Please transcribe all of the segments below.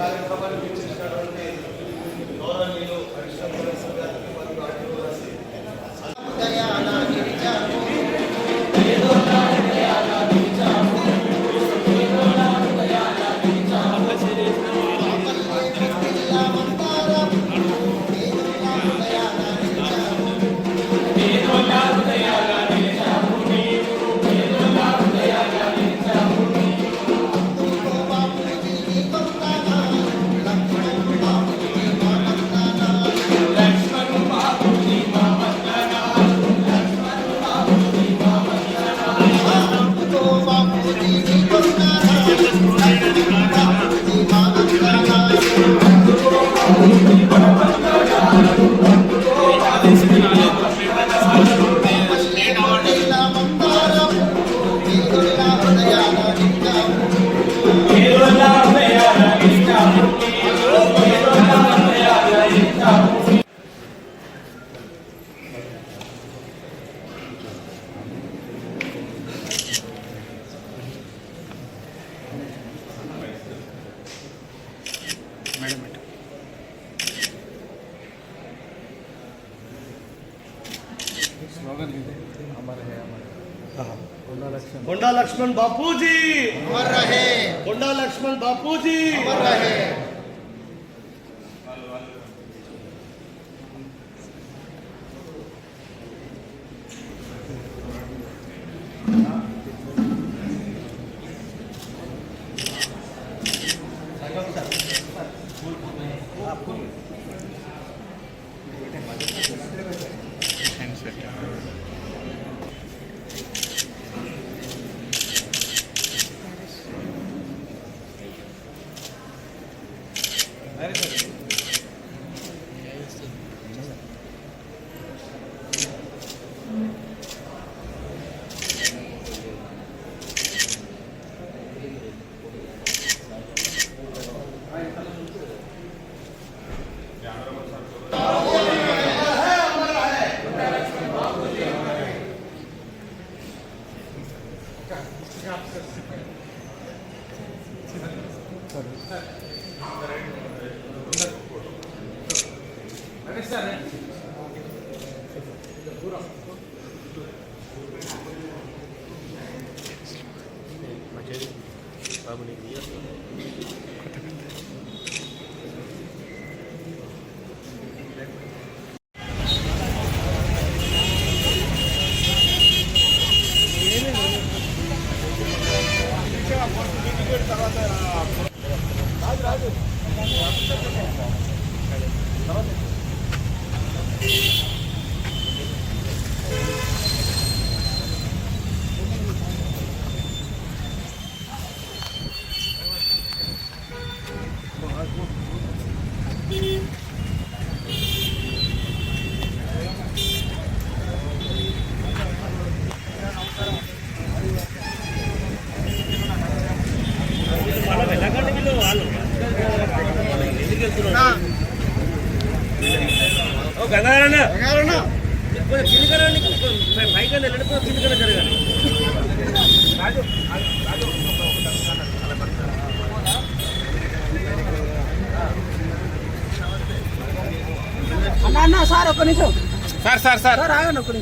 కార్యక్రమానికి ఇచ్చినటువంటి గౌరవనీయులు పరిశ్రమలు लक्ष्मण। बापू जी। कुंडा लक्ष्मण बापू जी। रहे। Laxman Bapuji estava no início. నిమిషం సార్ సార్ సార్ సార్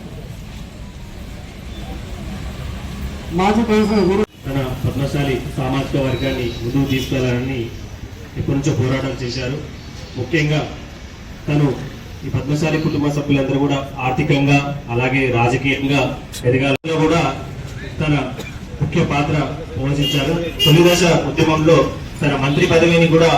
మాజీ ప్రెసిడెంట్ తన పద్మశాలి సామాజిక వర్గాన్ని ముందుకు తీసుకెళ్ళాలని ఎప్పటి నుంచో పోరాటాలు చేశారు. ముఖ్యంగా తను ఈ పద్మశాలి కుటుంబ సభ్యులందరూ కూడా ఆర్థికంగా అలాగే రాజకీయంగా ఎదగాలలో కూడా తన ముఖ్య పాత్ర పోషించారు. తొలి దశ ఉద్యమంలో తన మంత్రి పదవిని కూడా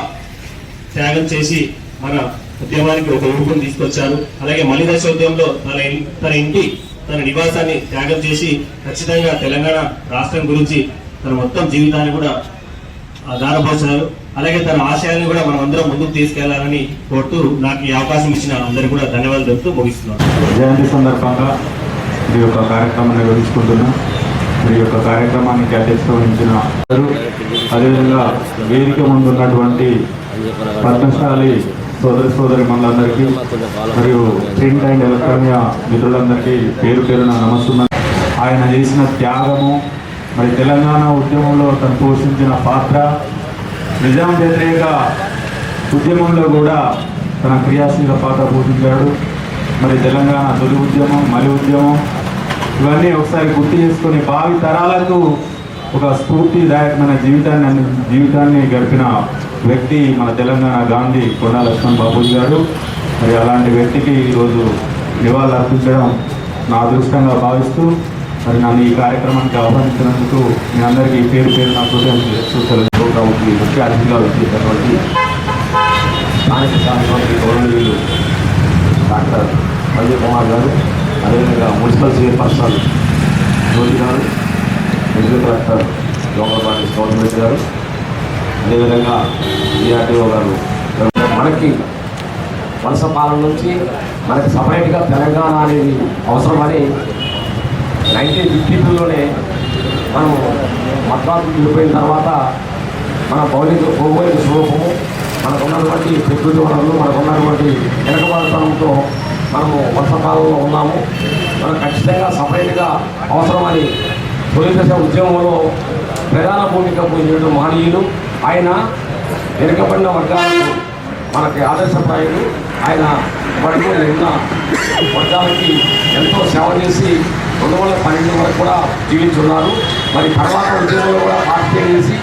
త్యాగం చేసి మన ఉద్యమానికి ఒక ఊపును తీసుకొచ్చారు. అలాగే మలిదశ ఉద్యమంలో తన తన ఇంటి తన నివాసాన్ని త్యాగం చేసి ఖచ్చితంగా తెలంగాణ రాష్ట్రం గురించి తన మొత్తం జీవితాన్ని కూడా దారపోసారు అలాగే తన ఆశయాన్ని కూడా మనం అందరం ముందుకు తీసుకెళ్ళాలని కోరుతూ నాకు ఈ అవకాశం ఇచ్చిన అందరికీ కూడా ధన్యవాదాలు చెప్తూ ముగిస్తున్నాను. జయంతి సందర్భంగా ఈ యొక్క కార్యక్రమాన్ని నిర్వహించుకుంటున్నాం. ఈ యొక్క కార్యక్రమానికి అధ్యక్షత వహించిన అందరూ, అదేవిధంగా వేదిక ముందు ఉన్నటువంటి పద్మశాలి సోదరి సోదరి మనందరికీ మరియు ప్రింట్ అండ్ ఎలక్ట్రానియా మిత్రులందరికీ పేరు పేరున నమస్తున్నాను ఆయన చేసిన త్యాగము మరి తెలంగాణ ఉద్యమంలో తను పోషించిన పాత్ర నిజాం వ్యతిరేక ఉద్యమంలో కూడా తన క్రియాశీల పాత్ర పోషించాడు. మరి తెలంగాణ తొలి ఉద్యమం మలి ఉద్యమం ఇవన్నీ ఒకసారి గుర్తు చేసుకొని భావి తరాలకు ఒక స్ఫూర్తిదాయకమైన జీవితాన్ని జీవితాన్ని గడిపిన వ్యక్తి మన తెలంగాణ గాంధీ కొండా లక్ష్మణ్ బాబుజీ గారు. మరి అలాంటి వ్యక్తికి ఈరోజు నివాళులు అర్పించడం నా అదృష్టంగా భావిస్తూ మరి నన్ను ఈ కార్యక్రమానికి ఆహ్వానించినందుకు మీ అందరికీ పేరు పేరు నా హృదయం ప్రోగ్రామ్కి ముఖ్య అతిథిగా వచ్చేటటువంటి స్థానిక శాసనసభ్యులు గౌరవీయులు డాక్టర్ అజయ్ కుమార్ గారు అదేవిధంగా municipal chairperson Jyothi garu executive collector party government గారు అదేవిధంగా డిఆర్టీఓ గారు. మనకి వలస పాలన నుంచి మనకి సపరేట్గా తెలంగాణ అనేది అవసరమని నైన్టీన్ ఫిఫ్టీ టూలోనే మనము మద్రాసు వెళ్ళిపోయిన తర్వాత మన భౌతిక భౌగోళిక స్వరూపము మనకు ఉన్నటువంటి ప్రకృతి వనరులు మనకు ఉన్నటువంటి వెనకబడతనంతో మనము వలస పాలనలో ఉన్నాము. మనం ఖచ్చితంగా సపరేట్గా అవసరమని తొలి దశ ఉద్యమంలో ప్రధాన భూమిక పోయినటువంటి మహనీయులు ఆయన వెనుకబడిన వర్గాలకు మనకి ఆదర్శప్రాయుడు ఆయన ఇప్పటికీ ఉన్న వర్గాలకి ఎంతో సేవ చేసి రెండు వందల పన్నెండు వరకు కూడా జీవించున్నారు. మరి తర్వాత ఉద్యోగంలో కూడా పార్టీ చేసి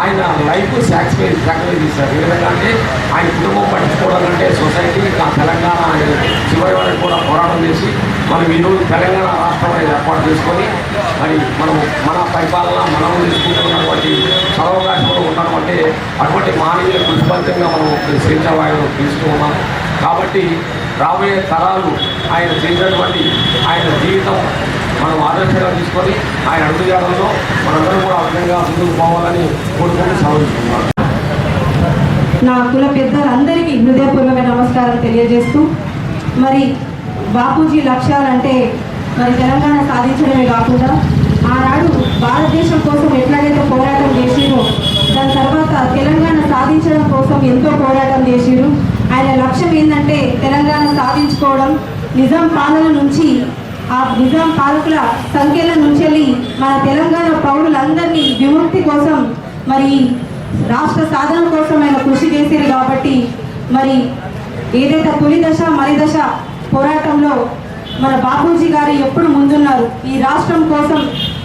ఆయన లైఫ్ సాక్రిఫైస్ సాక్రిఫైస్ చేశారు. ఏ విధంగా అంటే ఆయన కుటుంబం పట్టించుకోవడం అంటే సొసైటీ నా తెలంగాణ అనే చివరి వరకు కూడా పోరాటం చేసి మనం ఈరోజు తెలంగాణ రాష్ట్రం అనేది ఏర్పాటు చేసుకొని మరి మనం మన పరిపాలన మనం తీసుకుంటున్నటువంటి సర్వకాశంలో ఉండడం అంటే అటువంటి మానవీయ కృషిఫలితంగా మనం శ్రీచవాయులు తీసుకు ఉన్నాం. కాబట్టి రాబోయే తరాలు ఆయన చేసినటువంటి ఆయన జీవితం మనం ఆదర్శంగా తీసుకొని ఆయన అడుగుజాడల్లో మనందరం కూడా ఆ విధంగా ముందుకు పోవాలని కోరుకొని సమర్పిస్తున్నాను నా కుల పెద్దలందరికీ హృదయపూర్వక నమస్కారం తెలియజేస్తూ మరి బాపూజీ లక్ష్యాలంటే మరి తెలంగాణ సాధించడమే కాకుండా ఆనాడు భారతదేశం కోసం ఎట్లాగైతే పోరాటం చేసిరో దాని తర్వాత తెలంగాణ సాధించడం కోసం ఎంతో పోరాటం చేసిరు. ఆయన లక్ష్యం ఏంటంటే తెలంగాణ సాధించుకోవడం. నిజాం పాలన నుంచి ఆ నిజాం పాలకుల సంఖ్యల నుంచి వెళ్ళి మన తెలంగాణ పౌరులందరినీ విముక్తి కోసం మరి రాష్ట్ర సాధన కోసం ఆయన కృషి చేశారు కాబట్టి మరి ఏదైతే తొలి దశ మరి దశ పోరాటంలో మన బాపూజీ గారు ఎప్పుడు ముందున్నారు ఈ రాష్ట్రం కోసం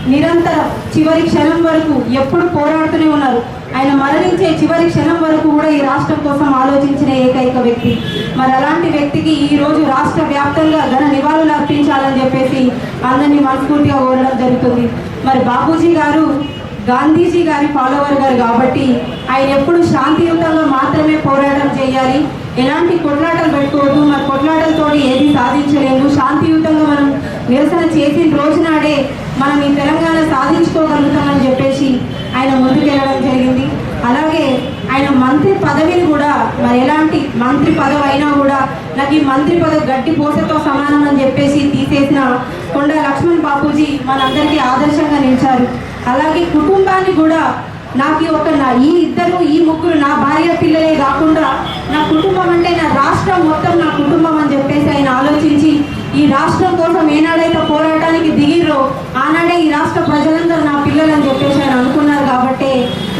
నిరంతరం చివరి క్షణం వరకు ఎప్పుడు పోరాడుతూనే ఉన్నారు. ఆయన మరణించే చివరి క్షణం వరకు కూడా ఈ రాష్ట్రం కోసం ఆలోచించిన ఏకైక వ్యక్తి. మరి అలాంటి వ్యక్తికి ఈ రోజు రాష్ట్ర వ్యాప్తంగా ఘన నివాళులు అర్పించాలని చెప్పేసి అందరినీ మనస్ఫూర్తిగా కోరడం జరుగుతుంది. మరి బాపూజీ గారు గాంధీజీ గారి ఫాలోవర్ గారు కాబట్టి ఆయన ఎప్పుడు శాంతియుతంగా మాత్రమే పోరాటం చేయాలి. ఎలాంటి కొట్లాటలు పెట్టుకోవద్దు. మరి కొట్లాటలతో ఏది సాధించలేము. శాంతియుతంగా మనం నిరసన చేసిన రోజునాడే మనం ఈ తెలంగాణ సాధించుకోగలుగుతామని చెప్పేసి ఆయన ముందుకెళ్ళడం జరిగింది అలాగే ఆయన మంత్రి పదవిని కూడా మరి ఎలాంటి మంత్రి పదవి అయినా కూడా నాకు ఈ మంత్రి పదవి గట్టి పోసతో సమానం అని చెప్పేసి తీసేసిన కొండ లక్ష్మణ్ బాపూజీ మనందరికీ ఆదర్శంగా నిలిచారు. అలాగే కుటుంబాన్ని కూడా నాకు ఈ ఒక నా ఈ ఇద్దరు ఈ ముగ్గురు నా భార్య పిల్లలే కాకుండా నా కుటుంబం అంటే నా రాష్ట్రం మొత్తం నా కుటుంబం అని చెప్పేసి ఆయన ఆలోచించి ఈ రాష్ట్రం కోసం ఏనాడైతే పోరాటానికి దిగిరో ఆనాడే ఈ రాష్ట్ర ప్రజలందరూ నా పిల్లలు అని చెప్పేసి ఆయన అనుకున్నారు కాబట్టి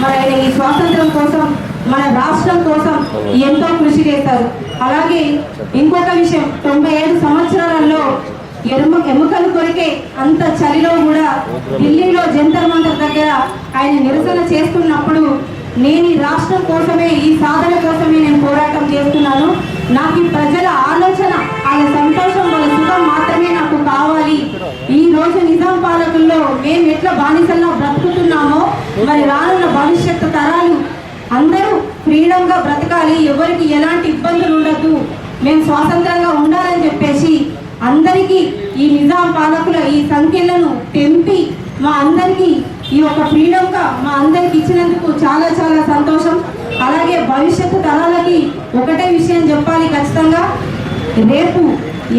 మరి ఆయన ఈ స్వాతంత్రం కోసం ఎంతో కృషి చేశారు. అలాగే ఇంకొక విషయం తొంభై ఐదు సంవత్సరాలలో ఎరుమ ఎముకలు కొరికే అంత చలిలో కూడా ఢిల్లీలో జంతర్ మంతర్ దగ్గర ఆయన నిరసన చేస్తున్నప్పుడు నేను ఈ రాష్ట్రం కోసమే ఈ సాధన కోసమే నేను పోరాటం చేస్తున్నాను. నాకు ఈ ప్రజల ఆలోచన వాళ్ళ సంతోషం వాళ్ళ సుఖం మాత్రమే నాకు కావాలి. ఈ రోజు నిజాం పాలకుల్లో మేము ఎట్లా బానిసల్లో బ్రతుకుతున్నామో మరి రానున్న భవిష్యత్తు తరాలు అందరూ ఫ్రీడంగా బ్రతకాలి. ఎవరికి ఎలాంటి ఇబ్బందులు ఉండద్దు. మేము స్వాతంత్రంగా ఉండాలని చెప్పేసి అందరికీ ఈ నిజాం పాలకుల ఈ సంఖ్యలను తెంపి మా అందరికీ ఈ యొక్క ఫ్రీడంగా మా అందరికి ఇచ్చినందుకు చాలా చాలా సంతోషం. అలాగే భవిష్యత్తు తరాలకి ఒకటే విషయం చెప్పాలి ఖచ్చితంగా. రేపు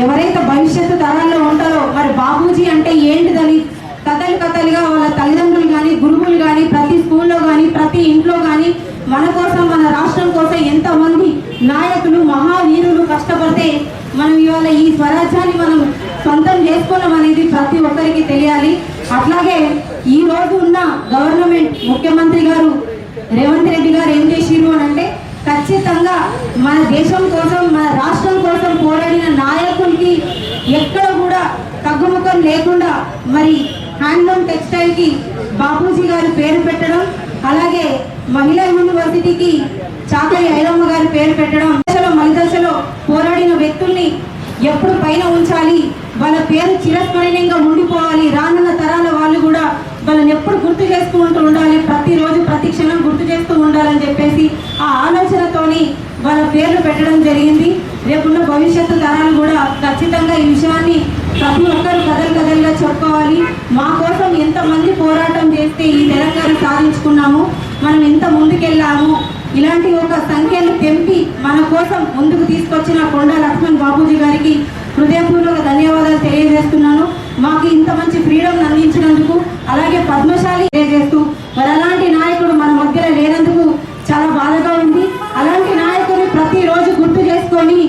ఎవరైతే భవిష్యత్తు తరాల్లో ఉంటారో మరి బాబూజీ అంటే ఏంటిదని కథలు కథలుగా వాళ్ళ తల్లిదండ్రులు కానీ గురువులు కానీ ప్రతి స్కూల్లో కానీ ప్రతి ఇంట్లో కానీ మన కోసం మన రాష్ట్రం కోసం ఎంతమంది నాయకులు మహావీరులు కష్టపడితే మనం ఇవాళ ఈ స్వరాజ్యాన్ని మనం సొంతం చేసుకున్నాం అనేది ప్రతి ఒక్కరికి తెలియాలి. అట్లాగే ఈ రోజు ఉన్న గవర్నమెంట్ ముఖ్యమంత్రి గారు రేవంత్ రెడ్డి గారు ఏం చేసిరు అని అంటే ఖచ్చితంగా మన దేశం కోసం మన రాష్ట్రం కోసం పోరాడిన నాయకులకి ఎక్కడ కూడా తగ్గుముఖం లేకుండా మరి హ్యాండ్లూమ్ టెక్స్టైల్కి బాపూజీ గారు పేరు పెట్టడం అలాగే మహిళా యూనివర్సిటీకి చాకలి ఐరమ్మ గారి పేరు పెట్టడం దశలో మలి దశలో పోరాడిన వ్యక్తుల్ని ఎప్పుడు పైన ఉంచాలి? వాళ్ళ పేరు చిరస్మరణీయంగా ఉండిపోవాలి. రానున్న తరాల వాళ్ళు కూడా వాళ్ళని ఎప్పుడు గుర్తు చేసుకుంటూ ఉండాలి. ప్రతిరోజు ప్రతి క్షణం గుర్తు చేస్తూ ఉండాలని చెప్పేసి ఆ ఆలోచనతోని వాళ్ళ పేర్లు పెట్టడం జరిగింది. రేపున్న భవిష్యత్తు తరాలు కూడా ఖచ్చితంగా ఈ విషయాన్ని ప్రతి ఒక్కరు కథలు కథలుగా చెప్పుకోవాలి. మా కోసం ఎంతమంది పోరాటం చేస్తే ఈ తెలంగాణ సాధించుకున్నాము? మనం ఎంత ముందుకెళ్ళాము? ఇలాంటి ఒక సంఖ్యను తెంపి మన కోసం ముందుకు తీసుకొచ్చిన కొండా లక్ష్మణ్ బాబూజీ గారికి హృదయపూర్వక ధన్యవాదాలు తెలియజేస్తున్నాను. మాకు ఇంత మంచి ఫ్రీడమ్ అందించినందుకు అలాగే పద్మశాలి తెలియజేస్తూ మరి అలాంటి నాయకుడు మన మధ్యలో లేనందుకు చాలా బాధగా ఉంది. అలాంటి నాయకుడిని ప్రతిరోజు గుర్తు చేసుకొని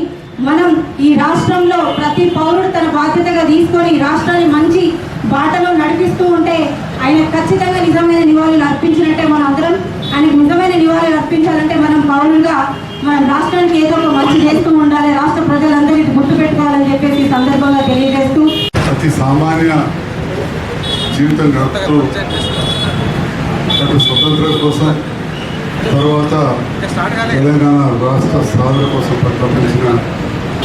మనం ఈ రాష్ట్రంలో ప్రతి పౌరుడు తన బాధ్యతగా తీసుకొని ఈ రాష్ట్రాన్ని మంచి బాటలో నడిపిస్తూ ఉంటే ఆయన ఖచ్చితంగా నిజమైన నివాళులు అర్పించినట్టే మనం అందరం. ఆయనకు నిజమైన నివాళులు అర్పించాలంటే మనం పౌరులుగా మన రాష్ట్రానికి ఏదో ఒక మంచి చేస్తూ ఉండాలి. రాష్ట్ర ప్రజలందరికీ గుర్తు పెట్టుకోవాలని చెప్పేసి ఈ సందర్భంగా తెలియజేస్తూ అతి సామాన్య జీవితం గడుపుతూ అటు స్వతంత్రం కోసం తర్వాత తెలంగాణ రాష్ట్ర సాధన కోసం ప్రకటించిన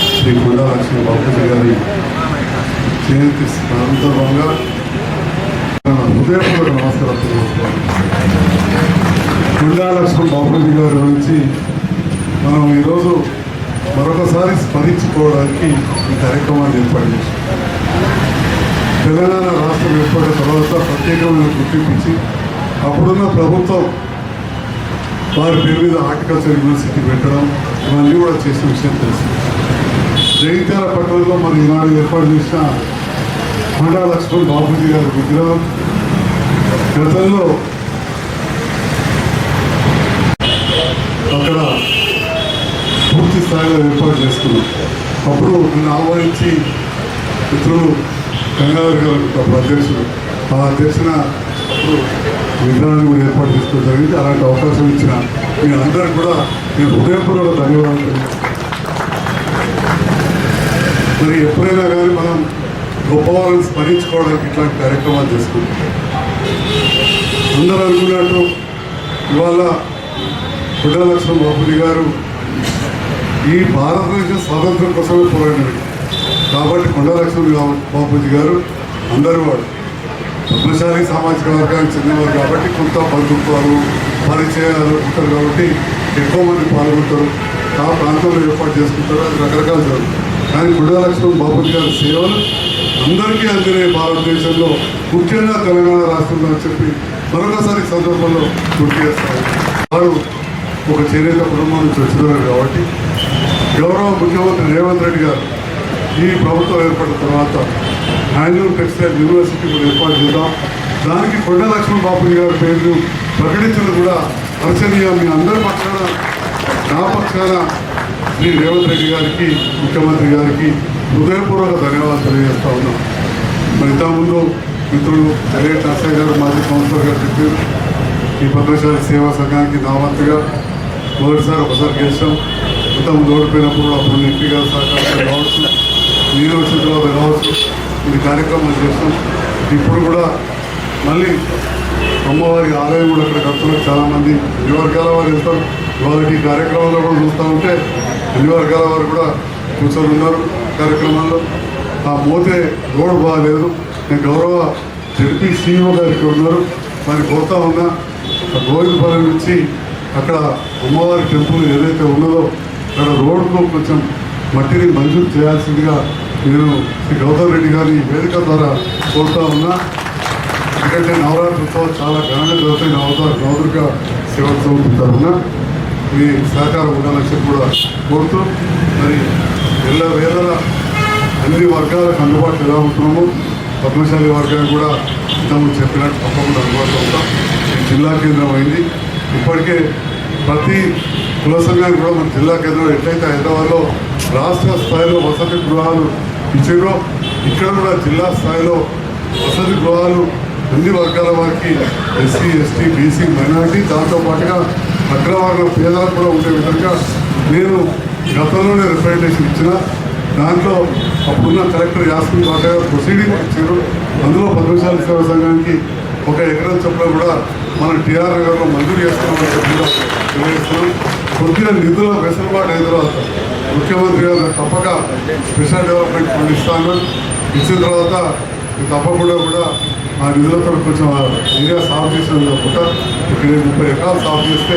శ్రీ కొండా లక్ష్మీ బాబుజీ గారి జయంతి సందర్భంగా హృదయపూర్వక నమస్కారం తెలియజేస్తున్నాను బాపూజీ గారి గురించి మనం ఈరోజు మరొకసారి స్మరించుకోవడానికి ఈ కార్యక్రమాన్ని ఏర్పాటు చేశాం. తెలంగాణ రాష్ట్రం ఏర్పడిన తర్వాత ప్రత్యేకమైన గుర్తింపించి అప్పుడున్న ప్రభుత్వం వారి పేరు మీద హార్టికల్చర్ యూనివర్సిటీ పెట్టడం ఇవన్నీ కూడా చేసిన విషయం తెలుసు. జగిత్యాల పట్టణంలో మనం ఈనాడు ఏర్పాటు చేసిన కొండా లక్ష్మణ్ గారి విగ్రహం గతంలో అక్కడ పూర్తి స్థాయిలో ఏర్పాటు చేసుకున్నాం. అప్పుడు నన్ను ఆహ్వానించి మిత్రులు గంగాధర్ గారు అప్పుడు అధ్యక్షుడు ఆ అధ్యక్షున అప్పుడు విగ్రహాన్ని కూడా ఏర్పాటు చేసుకోవడం జరిగింది. అలాంటి అవకాశం ఇచ్చిన మీ అందరికి కూడా నేను హృదయపూర్వక ధన్యవాదాలు మరి ఎప్పుడైనా కానీ మనం గొప్పవాళ్ళని స్మరించుకోవడానికి ఇట్లాంటి కార్యక్రమాలు చేసుకుంటాం. అందరూ అనుకున్నట్టు ఇవాళ పుట్ట లక్ష్మణ గారు ఈ భారతదేశ స్వాతంత్రం కోసమే పోరాడినవి కాబట్టి కొండలక్ష్మి బాబుజీ గారు అందరూ వాడు పద్మశాలి సామాజిక వర్గానికి చెందినవారు కాబట్టి కొంత బంధుత్వాలు పరిచయాలు ఉంటారు కాబట్టి ఎక్కువ మంది పాల్గొంటారు. ఆ ప్రాంతంలో ఏర్పాటు చేసుకుంటారు. అది రకరకాల జరుగుతుంది కానీ కొండ లక్ష్మణ్ బాబుజీ గారి సేవలు అందరికీ అందినే భారతదేశంలో ముఖ్యంగా తెలంగాణ రాష్ట్రంలో అని చెప్పి మరొకసారి సందర్భంలో గుర్తు చేస్తారు వారు ఒక చేనేత కుటుంబం నుంచి వచ్చినారు కాబట్టి గౌరవ ముఖ్యమంత్రి రేవంత్ రెడ్డి గారు ఈ ప్రభుత్వం ఏర్పడిన తర్వాత హ్యాండ్లూమ్ టెక్స్టైల్ యూనివర్సిటీ కూడా ఏర్పాటు చేద్దాం. దానికి కొండ లక్ష్మణ్ బాబు గారి పేరును ప్రకటించడం కూడా హర్షణీయం. మీ అందరి పక్షాన నా పక్షాన శ్రీ రేవంత్ రెడ్డి గారికి ముఖ్యమంత్రి గారికి హృదయపూర్వక ధన్యవాదాలు తెలియజేస్తా ఉన్నాం. మరి ఇంతకుముందు మిత్రులు ఎల్ఏ నర్సయ్య గారు మాజీ కౌన్సిలర్ గారు చెప్పారు ఈ పద్మశాలి సేవా సంఘానికి నా వంతుగా మొదటిసారి ఒకసారి గెలిచాం. మొత్తం ఓడిపోయినప్పుడు కూడా అప్పుడు ఎంపీ గారు సహకారం కావచ్చు మీరు వచ్చిన తర్వాత కావచ్చు ఇది కార్యక్రమం చేస్తాం. ఇప్పుడు కూడా మళ్ళీ అమ్మవారి ఆలయం కూడా అక్కడ కడుతున్నారు చాలామంది. అన్ని వర్గాల వారు వెళ్తారు? వాళ్ళకి ఈ కార్యక్రమంలో కూడా చూస్తూ ఉంటే అన్ని వర్గాల వారు కూడా కూర్చొని ఉన్నారు. కార్యక్రమాల్లో. ఆ మోతే రోడ్ బాగాలేదు. నేను గౌరవ జడ్పీ సీఈఓ గారికి ఉన్నారు. మరి పోతా ఉన్నా ఆ గోవిందపల్లి నుంచి అక్కడ అమ్మవారి టెంపుల్ ఏదైతే ఉన్నదో అక్కడ రోడ్కు కొంచెం మట్టిని మంజూరు చేయాల్సిందిగా నేను శ్రీ గౌతమ్ రెడ్డి గారి వేదిక ద్వారా కోరుతా ఉన్నా. ఎందుకంటే నవరాత్రి ఉత్సవాలు చాలా ఘనంగా జరుగుతాయి. నవరాత్రి నవదుర్గ శివోత్సవం తరఫున. మీ సహకారం ఉండాలని చెప్పి కూడా కోరుతూ మరి ఎల్ల వేళ అన్ని వర్గాలకు అందుబాటులో ఎలా ఉంటున్నామో పద్మశాలి వర్గానికి కూడా ఇంతకుముందు చెప్పినట్టు తప్పకుండా అందుబాటులో ఉంటాం. జిల్లా కేంద్రం అయింది. ఇప్పటికే ప్రతి కుల సంఘానికి కూడా మన జిల్లా కేంద్రం ఎట్లయితే హైదరాబాద్లో రాష్ట్ర స్థాయిలో వసతి గృహాలు ఇచ్చారో ఇక్కడ కూడా జిల్లా స్థాయిలో వసతి గృహాలు అన్ని వర్గాల వారికి ఎస్సీ ఎస్టీ బీసీ మైనారిటీ దాంతో పాటుగా అగ్రవర్గ పేదలకు కూడా ఉండే విధంగా నేను గతంలోనే రిప్రజెంటేషన్ ఇచ్చిన దాంట్లో అప్పుడున్న కలెక్టర్ యాస్మిన్ పాట గారు ప్రొసీడింగ్ ఇచ్చారు. అందులో పద్మశాల సేవా సంఘానికి ఒక ఎకరం చొప్పున కూడా మనం టీఆర్ నగర్లో మంజూరు చేస్తున్నామని చెప్పి కూడా తెలియజేస్తున్నాం. కొద్దిగా నిధుల వెసులుబాటు అయిన తర్వాత ముఖ్యమంత్రి గారు తప్పక స్పెషల్ డెవలప్మెంట్ ఫండ్ ఇస్తాను. ఇచ్చిన తర్వాత తప్పకుండా కూడా ఆ నిధులతో కొంచెం ఏరియా సాగు చేసిన తప్పక ఇక్కడ ముప్పై ఎకరాలు సాగు చేస్తే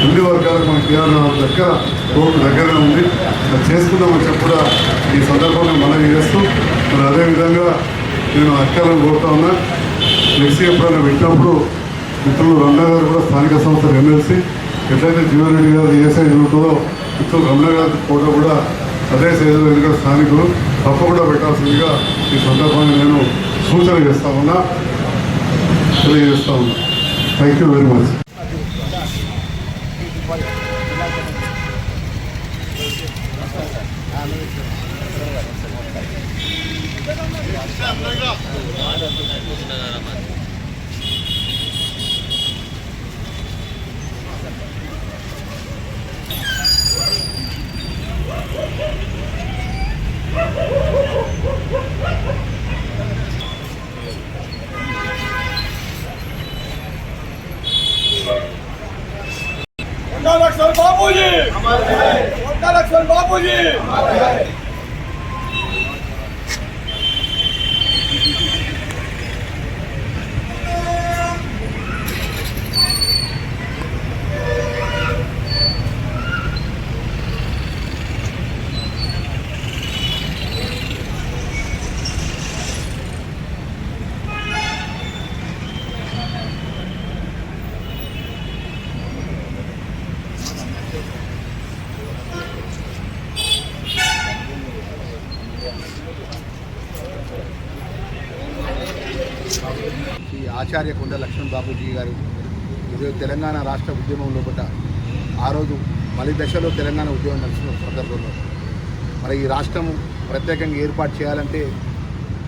అన్ని వర్గాలకు మన కేరళ దగ్గర రోడ్డు దగ్గరనే ఉంది. అది చేసుకుందామని చెప్పి కూడా ఈ సందర్భంగా మనం చేస్తూ మరి అదేవిధంగా నేను అక్కలను కోరుతా ఉన్నా నెక్స్ట్ ఎప్పుడైనా పెట్టినప్పుడు మిత్రులు రమణ గారు కూడా స్థానిక సంస్థలు ఎమ్మెల్సీ ఎట్లయితే జీవన్ రెడ్డి గారు ఏ సైజ్ ఉంటుందో మిత్రులు రమణ గారి ఫోటో కూడా అదే సైజులో ఎందుకంటే స్థానికులు తప్పకుండా పెట్టాల్సిందిగా ఈ సందర్భంగా నేను సూచన చేస్తా ఉన్నా తెలియజేస్తా ఉన్నా. థ్యాంక్ యూ వెరీ మచ్ వంద లక్షల బాపూజీ వంద లక్షల బాపూజీ ఈ ఆచార్య కొండ లక్ష్మణ్ బాబూజీ గారు ఈరోజు తెలంగాణ రాష్ట్ర ఉద్యమం లోపల ఆ రోజు మలి దశలో తెలంగాణ ఉద్యమం నడుస్తున్న సందర్భంలో మరి ఈ రాష్ట్రం ప్రత్యేకంగా ఏర్పాటు చేయాలంటే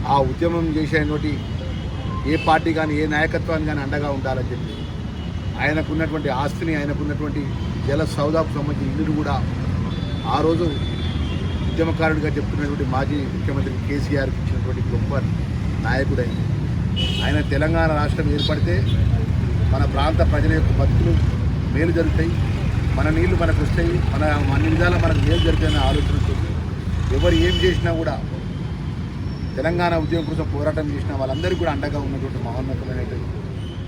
ఆ ఉద్యమం చేసేటువంటి ఏ పార్టీ కానీ ఏ నాయకత్వాన్ని కానీ అండగా ఉండాలని చెప్పి ఆయనకున్నటువంటి ఆస్తిని ఆయనకున్నటువంటి జల సౌదాకు సంబంధించిన ఇల్లును కూడా ఆ రోజు ఉద్యమకారుడిగా చెప్తున్నటువంటి మాజీ ముఖ్యమంత్రి కేసీఆర్కి ఇచ్చినటువంటి గొప్ప నాయకుడైంది ఆయన తెలంగాణ రాష్ట్రం ఏర్పడితే మన ప్రాంత ప్రజల యొక్క బతుకులు మేలు జరుగుతాయి. మన నీళ్ళు మనకు వస్తాయి. మన అన్ని విధాల మనకు మేలు జరుగుతాయనే ఆలోచనతో ఎవరు ఏం చేసినా కూడా తెలంగాణ ఉద్యమం కోసం పోరాటం చేసిన వాళ్ళందరికీ కూడా అండగా ఉన్నటువంటి మహోన్నతమైనటువంటి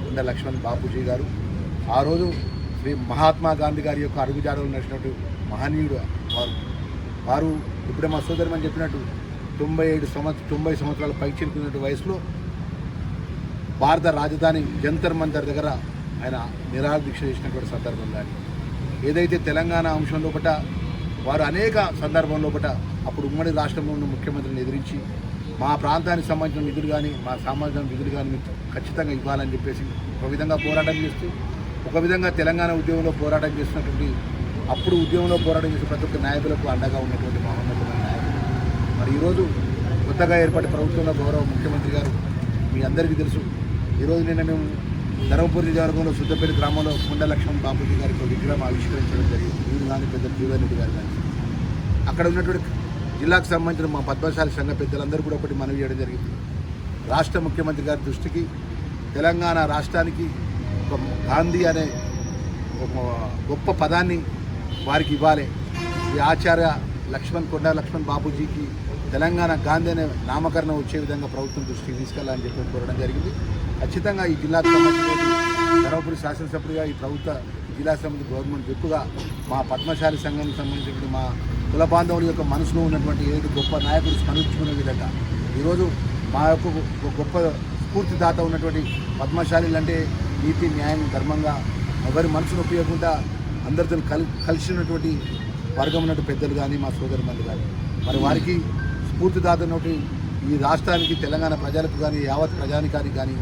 కొండ లక్ష్మణ్ బాపూజీ గారు. ఆ రోజు శ్రీ మహాత్మా గాంధీ గారి యొక్క అడుగుజాడలు నడిచినట్టు మహనీయుడు వారు. వారు ఇప్పుడే మా సోదరమని చెప్పినట్టు తొంభై ఏడు సంవత్సరం తొంభై సంవత్సరాల పైచిరుకున్నటువంటి వయసులో భారత రాజధాని జంతర్ మంతర్ దగ్గర ఆయన నిరాహార దీక్ష చేసినటువంటి సందర్భం కానీ ఏదైతే తెలంగాణ అంశం లోపట వారు అనేక సందర్భం లోపట అప్పుడు ఉమ్మడి రాష్ట్రంలో ఉన్న ముఖ్యమంత్రిని ఎదిరించి మా ప్రాంతానికి సంబంధించిన నిధులు కానీ మా సామాజిక నిధులు కానీ మీకు ఖచ్చితంగా ఇవ్వాలని చెప్పేసి ఒక విధంగా పోరాటం చేస్తూ ఒక విధంగా తెలంగాణ ఉద్యమంలో పోరాటం చేసినటువంటి అప్పుడు ఉద్యమంలో పోరాటం చేసిన ప్రతి ఒక్క నాయకులకు అండగా ఉన్నటువంటి మహోన్నతమైన నాయకులు మరి ఈరోజు కొత్తగా ఏర్పడే ప్రభుత్వంలో గౌరవ ముఖ్యమంత్రి గారు మీ అందరికీ తెలుసు ఈరోజు నిన్న మేము ధర్మపురి నియోజకవర్గంలో శుద్ధపేట గ్రామంలో కొండ లక్ష్మణ్ బాపూజీ గారికి ఒక విగ్రహం ఆవిష్కరించడం జరిగింది. వీరు కానీ పెద్ద జీవనరెడ్డి గారు కానీ అక్కడ ఉన్నటువంటి జిల్లాకు సంబంధించిన మా పద్మశాలి సంఘ పెద్దలందరూ కూడా ఒకటి మనవి చేయడం జరిగింది. రాష్ట్ర ముఖ్యమంత్రి గారి దృష్టికి తెలంగాణ రాష్ట్రానికి ఒక గాంధీ అనే ఒక గొప్ప పదాన్ని వారికి ఇవ్వాలి. ఈ ఆచార్య లక్ష్మణ్ కొండ లక్ష్మణ్ బాబూజీకి తెలంగాణ గాంధీ అనే నామకరణం వచ్చే విధంగా ప్రభుత్వం దృష్టికి తీసుకెళ్ళాలని చెప్పి కోరడం జరిగింది. ఖచ్చితంగా ఈ జిల్లాకు సంబంధించిన ధర్మపురి శాసనసభ్యుడిగా ఈ ప్రభుత్వ జిల్లా సమితి గవర్నమెంట్ ఎక్కువగా మా పద్మశాలి సంఘం సంబంధించినటువంటి మా కుల బాంధవుల యొక్క మనసులో ఉన్నటువంటి ఏది గొప్ప నాయకుడు స్మరించుకునే విధంగా ఈరోజు మా యొక్క గొప్ప స్ఫూర్తిదాత ఉన్నటువంటి పద్మశాలీలు అంటే నీతి న్యాయం ధర్మంగా ఎవరి మనసును ఉపయోగకుండా అందరితో కలి కలిసి ఉన్నటువంటి వర్గం ఉన్నటువంటి పెద్దలు కానీ మా సోదరి మంది కానీ. మరి వారికి స్ఫూర్తిదాత ఈ రాష్ట్రానికి తెలంగాణ ప్రజలకు కానీ యావత్ ప్రజానికానికి కానీ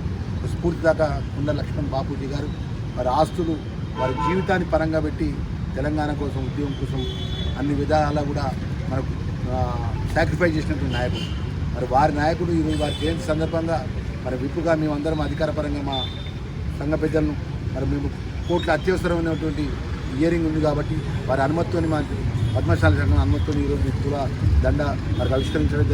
స్ఫూర్తిదాత కుండ లక్ష్మణ్ బాపూజీ గారు వారి ఆస్తులు వారి జీవితాన్ని పరంగా పెట్టి తెలంగాణ కోసం ఉద్యోగం కోసం అన్ని విధాలా కూడా మనకు సాక్రిఫైస్ చేసినటువంటి నాయకుడు. మరి వారి నాయకుడు ఈరోజు వారి జయంతి సందర్భంగా మరి విప్పుగా మేమందరం అధికారపరంగా మా సంఘ పెద్దలను మరి మేము కోట్ల అత్యవసరమైనటువంటి ఇయరింగ్ ఉంది కాబట్టి వారి అనుమతితో మా పద్మశాల సంఘం అనుమతితో ఈరోజు కూడా దండ మరి ఆవిష్కరించడం జరిగింది.